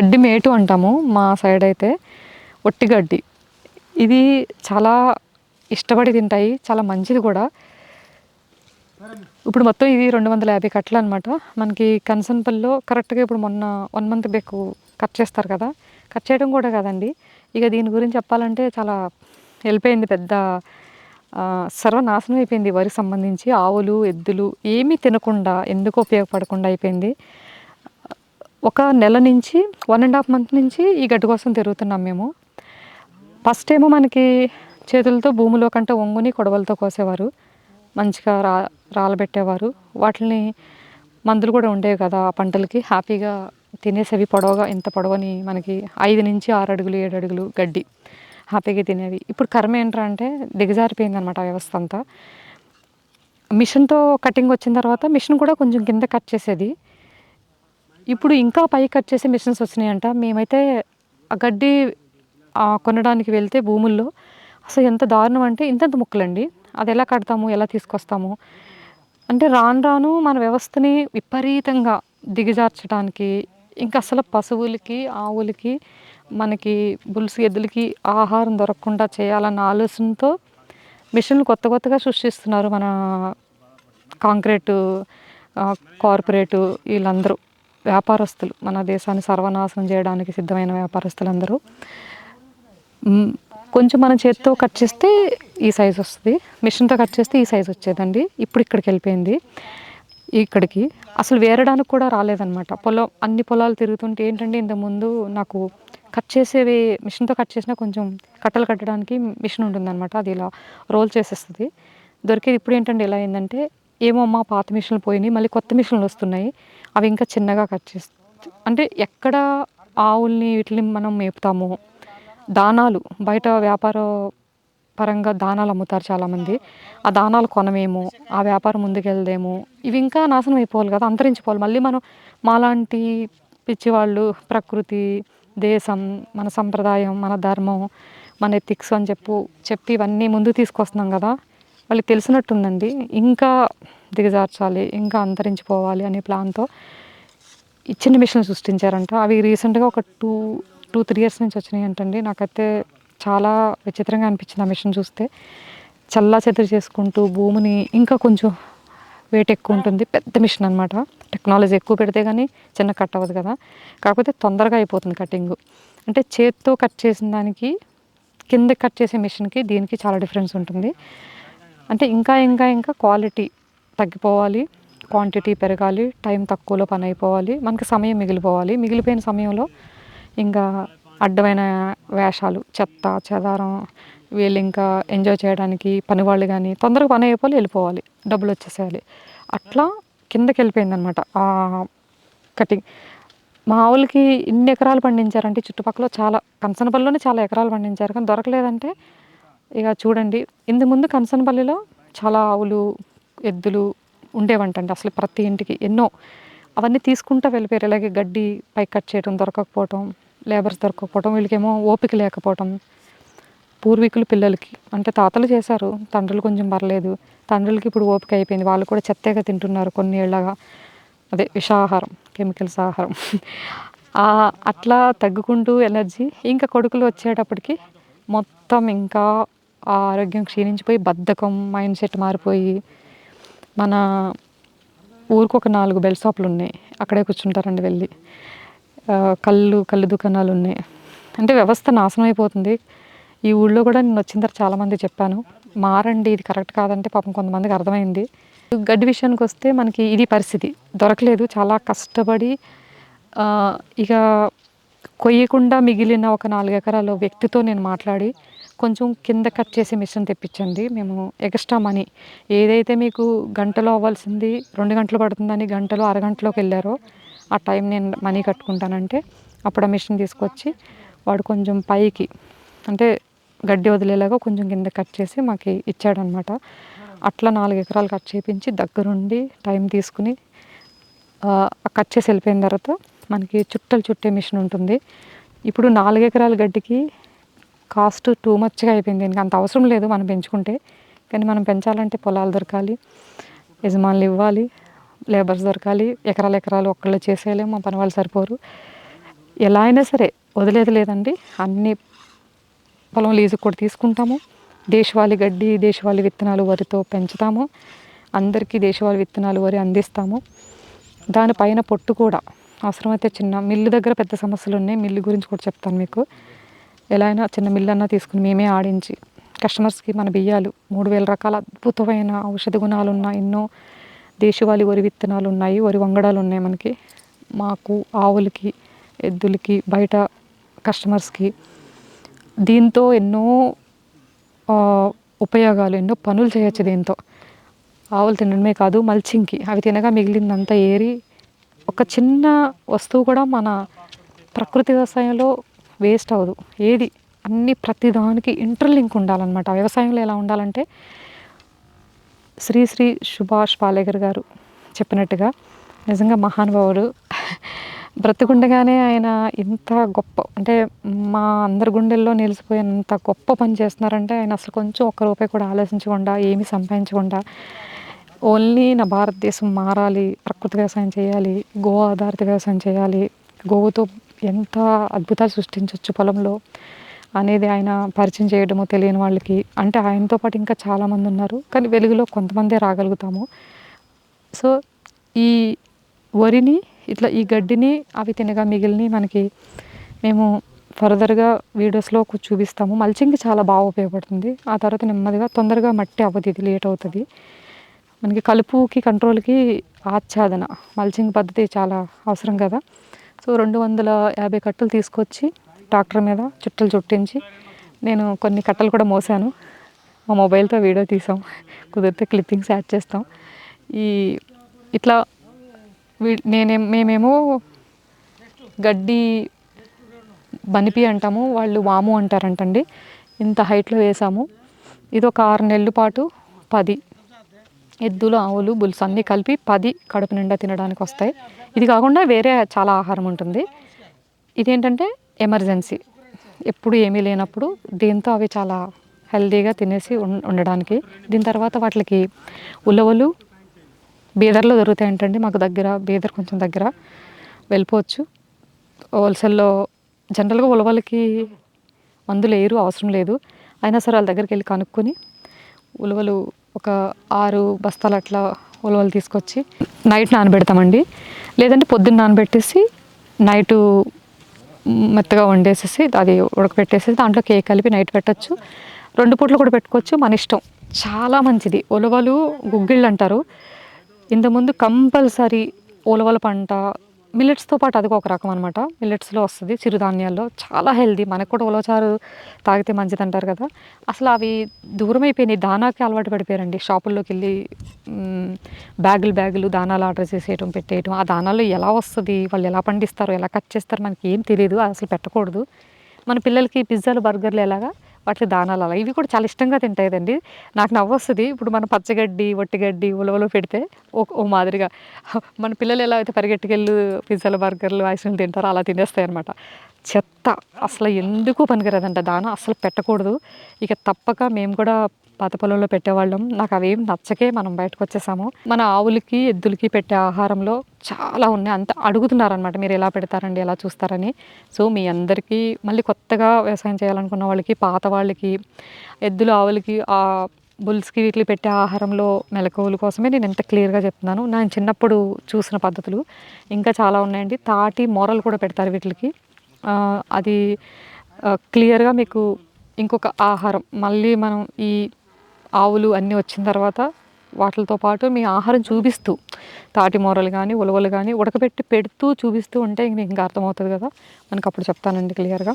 గడ్డి మేటు అంటాము మా సైడ్ అయితే. ఒట్టి గడ్డి. ఇది చాలా ఇష్టపడి తింటాయి చాలా మంచిది కూడా. ఇప్పుడు మొత్తం ఇది రెండు వందల యాభై కట్టలు అనమాట మనకి కన్సన్పల్లిలో కరెక్ట్గా ఇప్పుడు మొన్న వన్ మంత్ బెక్ కట్ చేస్తారు కదా. కట్ చేయడం కూడా కదండి. ఇక దీని గురించి చెప్పాలంటే చాలా వెళ్ళిపోయింది పెద్ద సర్వనాశనం అయిపోయింది వరికి సంబంధించి. ఆవులు ఎద్దులు ఏమీ తినకుండా ఎందుకు ఉపయోగపడకుండా అయిపోయింది. ఒక నెల నుంచి వన్ అండ్ హాఫ్ మంత్ నుంచి ఈ గడ్డి కోసం తిరుగుతున్నాం మేము. ఫస్ట్ ఏమో మనకి చేతులతో భూమిలో కంటే ఒంగుని కొడవలతో కోసేవారు. మంచిగా రా రాలబెట్టేవారు వాటిని మందులు కూడా ఉండేవి కదా ఆ పంటలకి. హ్యాపీగా తినేసేవి పొడవగా ఇంత పొడవని మనకి ఐదు నుంచి ఆరు అడుగులు ఏడు అడుగులు గడ్డి హ్యాపీగా తినేవి. ఇప్పుడు కర్మ ఏంట్రా అంటే దిగజారిపోయింది అనమాట ఆ వ్యవస్థ అంతా. మిషన్తో కటింగ్ వచ్చిన తర్వాత మిషన్ కూడా కొంచెం కింద కట్ చేసేది. ఇప్పుడు ఇంకా పై కట్ చేసే మిషన్స్ వచ్చినాయంట మేమైతే ఆ గడ్డి కొనడానికి వెళ్తే భూముల్లో. అసలు ఎంత దారుణం అంటే ఇంతంత ముక్కలండి. అది ఎలా కడతాము ఎలా తీసుకొస్తాము? అంటే రాను రాను మన వ్యవస్థని విపరీతంగా దిగజార్చడానికి ఇంకా అసలు పశువులకి ఆవులకి మనకి బుల్స్ ఎద్దులకి ఆహారం దొరకకుండా చేయాలన్న ఆలోచనతో మిషన్లు కొత్త కొత్తగా సృష్టిస్తున్నారు మన కాంక్రీటు కార్పొరేటు వీళ్ళందరూ. వ్యాపారస్తులు. మన దేశాన్ని సర్వనాశనం చేయడానికి సిద్ధమైన వ్యాపారస్తులందరూ. కొంచెం మన చేతితో కట్ చేస్తే ఈ సైజ్ వస్తుంది. మిషన్తో కట్ చేస్తే ఈ సైజ్ వచ్చేదండి. ఇప్పుడు ఇక్కడికి వెళ్ళిపోయింది. ఇక్కడికి. అసలు వేరడానికి కూడా రాలేదనమాట పొలం అన్ని పొలాలు తిరుగుతుంటే ఏంటంటే ఇంతకుముందు నాకు కట్ చేసేవి మిషన్తో కట్ చేసినా కొంచెం కట్టలు కట్టడానికి మిషన్ ఉంటుందన్నమాట. అది ఇలా రోల్ చేసేస్తుంది. దొరికేది ఇప్పుడు ఏంటంటే ఎలా అయిందంటే ఏమో అమ్మ పాత మిషన్లు పోయినాయి మళ్ళీ కొత్త మిషన్లు వస్తున్నాయి. అవి ఇంకా చిన్నగా కట్ చేస్తూ. అంటే ఎక్కడ ఆవుల్ని వీటిని మనం మేపుతాము దానాలు బయట వ్యాపార పరంగా దానాలు అమ్ముతారు చాలామంది. ఆ దానాలు కొనమేమో ఆ వ్యాపారం ముందుకెళ్దేమో ఇవి ఇంకా నాశనం అయిపోవాలి కదా అంతరించిపోవాలి. మళ్ళీ మనం మాలాంటి పిచ్చివాళ్ళు ప్రకృతి దేశం మన సంప్రదాయం మన ధర్మం మన ఎథిక్స్ అని చెప్పు చెప్పి ఇవన్నీ ముందు తీసుకొస్తున్నాం కదా వాళ్ళకి తెలిసినట్టుందండి. ఇంకా దిగజార్చాలి ఇంకా అంతరించిపోవాలి అనే ప్లాన్తో చిన్న మిషన్ సృష్టించారంట. అవి రీసెంట్గా ఒక టూ టూ త్రీ ఇయర్స్ నుంచి వచ్చినాయి అంటండి నాకైతే చాలా విచిత్రంగా అనిపించింది ఆ మిషన్ చూస్తే. చల్లా చెదరు చేసుకుంటూ భూమిని ఇంకా కొంచెం వెయిట్ ఎక్కువ ఉంటుంది. పెద్ద మిషన్ అనమాట టెక్నాలజీ ఎక్కువ పెడితే కానీ చిన్న కట్ అవ్వదు కదా. కాకపోతే తొందరగా అయిపోతుంది కటింగ్. అంటే చేత్తో కట్ చేసిన దానికి కింద కట్ చేసే మిషన్కి దీనికి చాలా డిఫరెన్స్ ఉంటుంది. అంటే ఇంకా ఇంకా ఇంకా క్వాలిటీ తగ్గిపోవాలి క్వాంటిటీ పెరగాలి టైం తక్కువలో పని అయిపోవాలి మనకి సమయం మిగిలిపోవాలి. మిగిలిపోయిన సమయంలో ఇంకా అడ్డమైన వేషాలు చెత్త చెదారం వీళ్ళు ఇంకా ఎంజాయ్ చేయడానికి పని వాళ్ళు కానీ తొందరగా పని అయిపోవాలి వెళ్ళిపోవాలి డబ్బులు వచ్చేసేయాలి. అట్లా కిందకి వెళ్ళిపోయింది అనమాట ఆ కటింగ్ మా ఆవులకి ఇన్ని ఎకరాలు పండించారంటే చుట్టుపక్కల చాలా కంచనపల్లిలోనే చాలా ఎకరాలు పండించారు కానీ దొరకలేదంటే ఇక చూడండి. ఇంత ముందు కంచనపల్లిలో చాలా ఆవులు ఎద్దులు ఉండేవంటండి అసలు ప్రతి ఇంటికి. ఎన్నో అవన్నీ తీసుకుంటూ వెళ్ళిపోయారు. ఇలాగే గడ్డి పై కట్ చేయడం దొరకకపోవటం లేబర్స్ దొరకకపోవటం వీళ్ళకేమో ఓపిక లేకపోవటం పూర్వీకులు పిల్లలకి అంటే తాతలు చేశారు. తండ్రులు కొంచెం పర్లేదు. తండ్రులకి ఇప్పుడు ఓపిక అయిపోయింది. వాళ్ళు కూడా చెత్తగా తింటున్నారు కొన్ని ఏళ్ళగా. అదే విషాహారం కెమికల్స్ ఆహారం. అట్లా తగ్గుకుంటూ ఎనర్జీ ఇంకా కొడుకులు వచ్చేటప్పటికి మొత్తం ఇంకా ఆ ఆరోగ్యం క్షీణించిపోయి బద్ధకం మైండ్ సెట్ మారిపోయి మన ఊరికి ఒక నాలుగు బెల్ షాపులు ఉన్నాయి. అక్కడే కూర్చుంటారండి వెళ్ళి. కళ్ళు కళ్ళు దుకాణాలు ఉన్నాయి. అంటే వ్యవస్థ నాశనం అయిపోతుంది. ఈ ఊళ్ళో కూడా నేను వచ్చిన తర్వాత చాలామంది చెప్పాను మారండి ఇది కరెక్ట్ కాదంటే పాపం కొంతమందికి అర్థమైంది. గడ్డి విషయానికి వస్తే మనకి ఇది పరిస్థితి. దొరకలేదు చాలా కష్టపడి ఇక కొయ్యకుండా మిగిలిన ఒక నాలుగు ఎకరాల వ్యక్తితో నేను మాట్లాడి కొంచెం కింద కట్ చేసే మిషన్ తెప్పించండి. మేము ఎక్స్ట్రా మనీ. ఏదైతే మీకు గంటలో అవ్వాల్సింది రెండు గంటలు పడుతుందని గంటలో అరగంటలోకి వెళ్ళారో ఆ టైం నేను మనీ కట్టుకుంటానంటే అప్పుడు ఆ మిషన్ తీసుకొచ్చి వాడు కొంచెం పైకి అంటే గడ్డి వదిలేలాగా కొంచెం కింద కట్ చేసి మాకు ఇచ్చాడనమాట. అట్లా నాలుగు ఎకరాలు కట్ చేయించి దగ్గరుండి టైం తీసుకుని కట్ చేసి వెళ్ళిపోయిన తర్వాత మనకి చుట్టలు చుట్టే మిషన్ ఉంటుంది. ఇప్పుడు నాలుగు ఎకరాల గడ్డికి కాస్ట్ టూ మచ్గా అయిపోయింది. ఇంకా అంత అవసరం లేదు మనం పెంచుకుంటే. కానీ మనం పెంచాలంటే పొలాలు దొరకాలి యజమానులు ఇవ్వాలి లేబర్స్ దొరకాలి ఎకరాలు ఎకరాలు ఒక్కళ్ళు చేసేయలేము మా పని వాళ్ళు సరిపోరు. ఎలా అయినా సరే వదిలేదు లేదండి. అన్ని పొలం లీజుకు కూడా తీసుకుంటాము. దేశవాళీ గడ్డి దేశవాళీ విత్తనాలు వరితో పెంచుతాము. అందరికీ దేశవాళీ విత్తనాలు వరి అందిస్తాము. దానిపైన పొట్టు కూడా. అవసరమైతే చిన్న మిల్లు దగ్గర పెద్ద సమస్యలు ఉన్నాయి. మిల్లు గురించి కూడా చెప్తాను మీకు. ఎలా అయినా చిన్న మిల్లు అన్నా తీసుకుని మేమే ఆడించి కస్టమర్స్కి మన బియ్యాలు మూడు వేల రకాల అద్భుతమైన ఔషధ గుణాలు ఉన్న ఎన్నో దేశవాళీ వరి విత్తనాలు ఉన్నాయి వరి వంగడాలు ఉన్నాయి మనకి. మాకు ఆవులకి ఎద్దులకి బయట కస్టమర్స్కి దీంతో ఎన్నో ఉపయోగాలు ఎన్నో పనులు చేయొచ్చు దీంతో. ఆవులు తినడమే కాదు మల్చింగ్కి అవి తినగా మిగిలిందంతా ఏరి ఒక చిన్న వస్తువు కూడా మన ప్రకృతి వ్యవసాయంలో వేస్ట్ అవ్వదు. ఏది? అన్ని ప్రతిదానికి ఇంటర్లింక్ ఉండాలన్నమాట. వ్యవసాయంలో ఎలా ఉండాలంటే శ్రీ శ్రీ సుభాష్ పాలేకర్ గారు చెప్పినట్టుగా నిజంగా మహానుభావుడు బ్రతికుండగానే ఆయన ఇంత గొప్ప అంటే మా అందరి గుండెల్లో నిలిచిపోయినంత గొప్ప పని చేస్తున్నారంటే ఆయన అసలు కొంచెం ఒక్క రూపాయి కూడా ఆలోచించకుండా ఏమీ సంపాదించకుండా ఓన్లీ నా భారతదేశం మారాలి ప్రకృతి వ్యవసాయం చేయాలి గో ఆధారిత వ్యవసాయం చేయాలి గోవుతో ఎంత అద్భుతాలు సృష్టించవచ్చు పొలంలో అనేది ఆయన పరిచయం చేయడము తెలియని వాళ్ళకి. అంటే ఆయనతో పాటు ఇంకా చాలామంది ఉన్నారు. కానీ వెలుగులో కొంతమందే రాగలుగుతాము. సో ఈ వరిని ఇట్లా ఈ గడ్డిని అవి తినగా మిగిలిని మనకి మేము ఫర్దర్గా వీడియోస్లో చూపిస్తాము. మల్చింగ్ చాలా బాగా ఉపయోగపడుతుంది. ఆ తర్వాత నెమ్మదిగా తొందరగా మట్టి అవ్వదు ఇది లేట్ అవుతుంది. మనకి కలుపుకి కంట్రోల్కి ఆచ్ఛాదన. మల్చింగ్ పద్ధతి చాలా అవసరం కదా. సో రెండు వందల యాభై కట్టలు తీసుకొచ్చి ట్రాక్టర్ మీద చుట్టలు చుట్టించి నేను కొన్ని కట్టలు కూడా మోసాను. మా మొబైల్తో వీడియో తీసాం. కుదిరితే క్లిప్పింగ్స్ యాడ్ చేస్తాం. ఈ ఇట్లా వీ నేనే మేమేమో గడ్డి బనిపి అంటాము వాళ్ళు వాము అంటారంటండి. ఇంత హైట్లో వేసాము. ఇది ఒక ఆరు నెలల పాటు పది ఎద్దులు ఆవులు బుల్స్ అన్నీ కలిపి పది కడుపు నిండా తినడానికి వస్తాయి. ఇది కాకుండా వేరే చాలా ఆహారం ఉంటుంది. ఇదేంటంటే ఎమర్జెన్సీ. ఎప్పుడు ఏమీ లేనప్పుడు దీంతో అవి చాలా హెల్దీగా తినేసి ఉండడానికి. దీని తర్వాత వాటికి ఉలవలు బీదర్లో దొరుకుతాయి ఏంటండి మాకు దగ్గర బీదర్ కొంచెం దగ్గర వెళ్ళిపోవచ్చు. హోల్సేల్లో జనరల్గా ఉలవలకి మందులు వేయరు అవసరం లేదు. అయినా సరే వాళ్ళ దగ్గరికి వెళ్ళి కనుక్కొని ఉలవలు ఒక ఆరు బస్తాలు అట్లా ఉలవలు తీసుకొచ్చి నైట్ నానబెడతామండి. లేదంటే పొద్దున్న నానబెట్టేసి నైటు మెత్తగా వండేసేసి అది ఉడకపెట్టేసి దాంట్లో కేక్ కలిపి నైట్ పెట్టచ్చు. రెండు పూటలు కూడా పెట్టుకోవచ్చు మన ఇష్టం. చాలా మంచిది. ఉలవలు గుగ్గిళ్ళు అంటారు. ఇంతకుముందు కంపల్సరీ ఉలవల పంట మిల్లెట్స్తో పాటు అది ఒక రకం అనమాట మిల్లెట్స్లో వస్తుంది చిరుధాన్యాల్లో. చాలా హెల్దీ మనకు కూడా ఉలవచారు తాగితే మంచిది అంటారు కదా. అసలు అవి దూరం అయిపోయినాయి. దానాకి అలవాటు పడిపోయారండి. షాపుల్లోకి వెళ్ళి బ్యాగులు బ్యాగులు దానాలు ఆర్డర్ చేసేయటం పెట్టేయటం. ఆ దానాలు ఎలా వస్తుంది? వాళ్ళు ఎలా పండిస్తారు ఎలా కట్ చేస్తారు మనకి ఏం తెలియదు అసలు పెట్టకూడదు. మన పిల్లలకి పిజ్జాలు బర్గర్లు ఎలాగా? వాటి దానాలు అలా. ఇవి కూడా చాలా ఇష్టంగా తింటాయిదండి. నాకు నవ్వు వస్తుంది ఇప్పుడు మన పచ్చగడ్డి వట్టిగడ్డి ఉలవలు పెడితే ఓ మాదిరిగా. మన పిల్లలు ఎలా అయితే పరిగెట్టుకెళ్ళు పిజ్జాలు బర్గర్లు ఐస్క్రీమ్ తింటారో అలా తినేస్తాయి అనమాట చెత్త అసలు ఎందుకు పనికిరాదంట? దాన అసలు పెట్టకూడదు. ఇక తప్పక మేము కూడా పాత పొలంలో పెట్టేవాళ్ళం. నాకు అవేం నచ్చకే మనం బయటకు వచ్చేసాము. మన ఆవులకి ఎద్దులకి పెట్టే ఆహారంలో చాలా ఉన్నాయి. అంత అడుగుతున్నారనమాట మీరు ఎలా పెడతారండి? ఎలా చూస్తారని? సో మీ అందరికీ మళ్ళీ కొత్తగా వ్యవసాయం చేయాలనుకున్న వాళ్ళకి పాత వాళ్ళకి ఎద్దులు ఆవులకి ఆ బుల్స్కి వీటికి పెట్టే ఆహారంలో మెలకువల కోసమే నేను ఎంత క్లియర్గా చెప్తున్నాను. నేను చిన్నప్పుడు చూసిన పద్ధతులు ఇంకా చాలా ఉన్నాయండి. తాటి మొరలు కూడా పెడతారు వీటికి. అది క్లియర్గా మీకు ఇంకొక ఆహారం. మళ్ళీ మనం ఈ ఆవులు అన్నీ వచ్చిన తర్వాత వాటితో పాటు మీ ఆహారం చూపిస్తూ తాటి మూరలు కానీ ఉలవలు కానీ ఉడకబెట్టి పెడుతూ చూపిస్తూ ఉంటే ఇంక ఇంకా అర్థమవుతుంది కదా. మనకు అప్పుడు చెప్తానండి క్లియర్గా.